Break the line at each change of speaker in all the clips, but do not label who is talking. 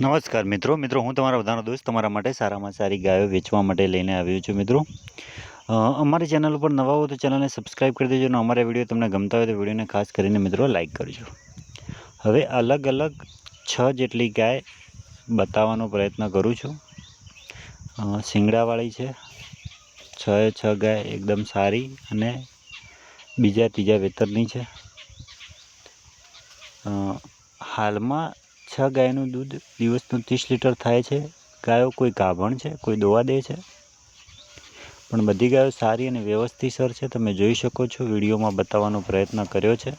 નમસ્કાર મિત્રો. મિત્રો, હું તમારા બધાનો દોસ્ત, તમારા માટે સારામાં સારી ગાયો વેચવા માટે લઈને આવ્યો છું મિત્રો. અમારી ચેનલ ઉપર નવા હો તો ચેનલને સબસ્ક્રાઈબ કરી દેજો અને અમારા વીડિયો તમને ગમતા હોય તો વિડીયોને ખાસ કરીને મિત્રો લાઇક કરજો. હવે અલગ અલગ છ જેટલી ગાય બતાવવાનો પ્રયત્ન કરું છું. શિંગડાવાળી છે. છ એ છ ગાય એકદમ સારી અને બીજા ત્રીજા વેતરની છે. હાલમાં છ ગાયનું દૂધ દિવસનું ત્રીસ લીટર થાય છે. ગાયો કોઈ ગાભણ છે, કોઈ દોવા દે છે. પણ બધી ગાયો સારી અને વ્યવસ્થિતસર છે. તમે જોઈ શકો છો, વિડીયોમાં બતાવવાનો પ્રયત્ન કર્યો છે.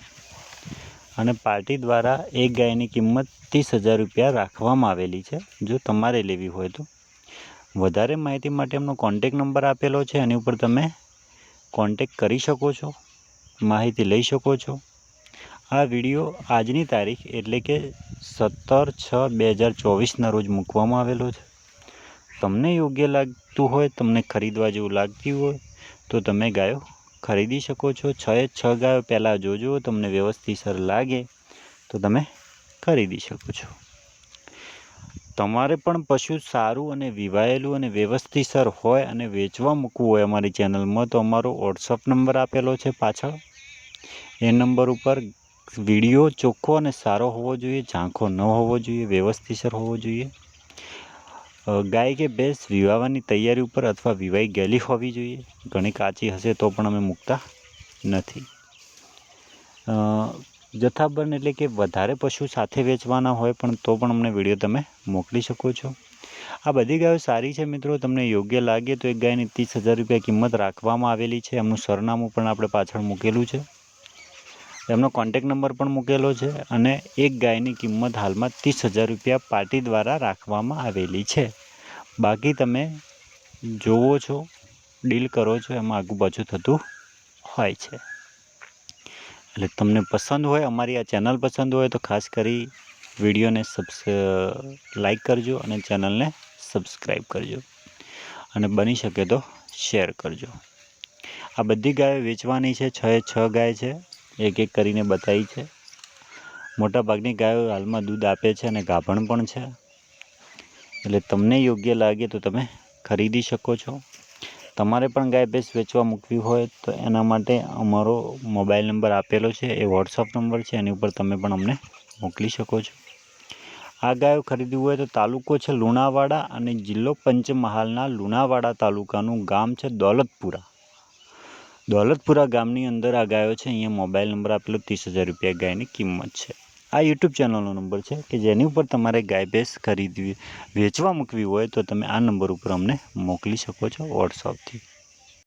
અને પાર્ટી દ્વારા એક ગાયની કિંમત ત્રીસ હજાર રૂપિયા રાખવામાં આવેલી છે, જો તમારે લેવી હોય તો. વધારે માહિતી માટે એમનો કોન્ટેક નંબર આપેલો છે. એની ઉપર તમે કોન્ટેક કરી શકો છો, માહિતી લઈ શકો છો. આ વીડિયો આજની તારીખ એટલે કે સત્તર છ બે હજાર ચોવીસના રોજ મૂકવામાં આવેલો છે. તમને યોગ્ય લાગતું હોય, તમને ખરીદવા જેવું લાગતું હોય, તો તમે ગાયો ખરીદી શકો છો. છ એ છ ગાયો પહેલાં જોજો, તમને વ્યવસ્થિત સર લાગે તો તમે ખરીદી શકો છો. તમારે પણ પશુ સારું અને વિવાયેલું અને વ્યવસ્થિતસર હોય અને વેચવા મૂકવું હોય અમારી ચેનલમાં, તો અમારો વોટ્સઅપ નંબર આપેલો છે પાછળ. એ નંબર ઉપર વીડિયો ચોખ્ખો અને સારો હોવો જોઈએ, ઝાંખો ન હોવો જોઈએ, વ્યવસ્થિતસર હોવો જોઈએ. ગાય કે ભેંસ વિવાહવાની તૈયારી ઉપર અથવા વિવાહી ગયેલી હોવી જોઈએ. ઘણી કાચી હશે તો પણ અમે મૂકતા નથી. જથ્થાબંધ એટલે કે વધારે પશુ સાથે વેચવાના હોય પણ તો પણ અમને વીડિયો તમે મોકલી શકો છો. આ બધી ગાયો સારી છે મિત્રો, તમને યોગ્ય લાગે તો એક ગાયની ત્રીસ હજાર રૂપિયા કિંમત રાખવામાં આવેલી છે. એમનું સરનામું પણ આપણે પાછળ મૂકેલું છે. એમનો કોન્ટેક નંબર પણ મૂકેલો છે અને એક ગાયની કિંમત હાલમાં ત્રીસ હજાર રૂપિયા પાર્ટી દ્વારા રાખવામાં આવેલી છે. બાકી તમે જોવો છો ડીલ કરો છો, એમાં આગુ પાછું થતું હોય છે. એટલે તમને પસંદ હોય, અમારી આ ચેનલ પસંદ હોય તો ખાસ કરી વિડીયોને સબ્સ લાઈક કરજો અને ચેનલને સબસ્ક્રાઈબ કરજો. અને બની શકે તો શેર કરજો. આ બધી ગાયો વેચવાની છે, છ એ છ ગાય છે. એક એક કરીને બતાવી છે. મોટાભાગની ગાયો હાલમાં દૂધ આપે છે અને ગાભણ પણ છે. એટલે તમને યોગ્ય લાગે તો તમે ખરીદી શકો છો. તમારે પણ ગાય ભેંસ વેચવા મૂકવી હોય તો એના માટે અમારો મોબાઈલ નંબર આપેલો છે, એ વોટ્સઅપ નંબર છે, એની ઉપર તમે પણ અમને મોકલી શકો છો. આ ગાયો ખરીદવી હોય તો તાલુકો છે લુણાવાડા અને જિલ્લો પંચમહાલના લુણાવાડા તાલુકાનું ગામ છે દોલતપુરા. દોલતપુરા ગામની અંદર આ ગાયો છે. અહીંયા મોબાઈલ નંબર આપેલો ત્રીસ હજાર રૂપિયા ગાયની કિંમત છે. આ યુટ્યુબ ચેનલનો નંબર છે કે જેની ઉપર તમારે ગાય ભેંસ ખરીદવી, વેચવા મૂકવી હોય તો તમે આ નંબર ઉપર અમને મોકલી શકો છો વોટ્સઅપથી.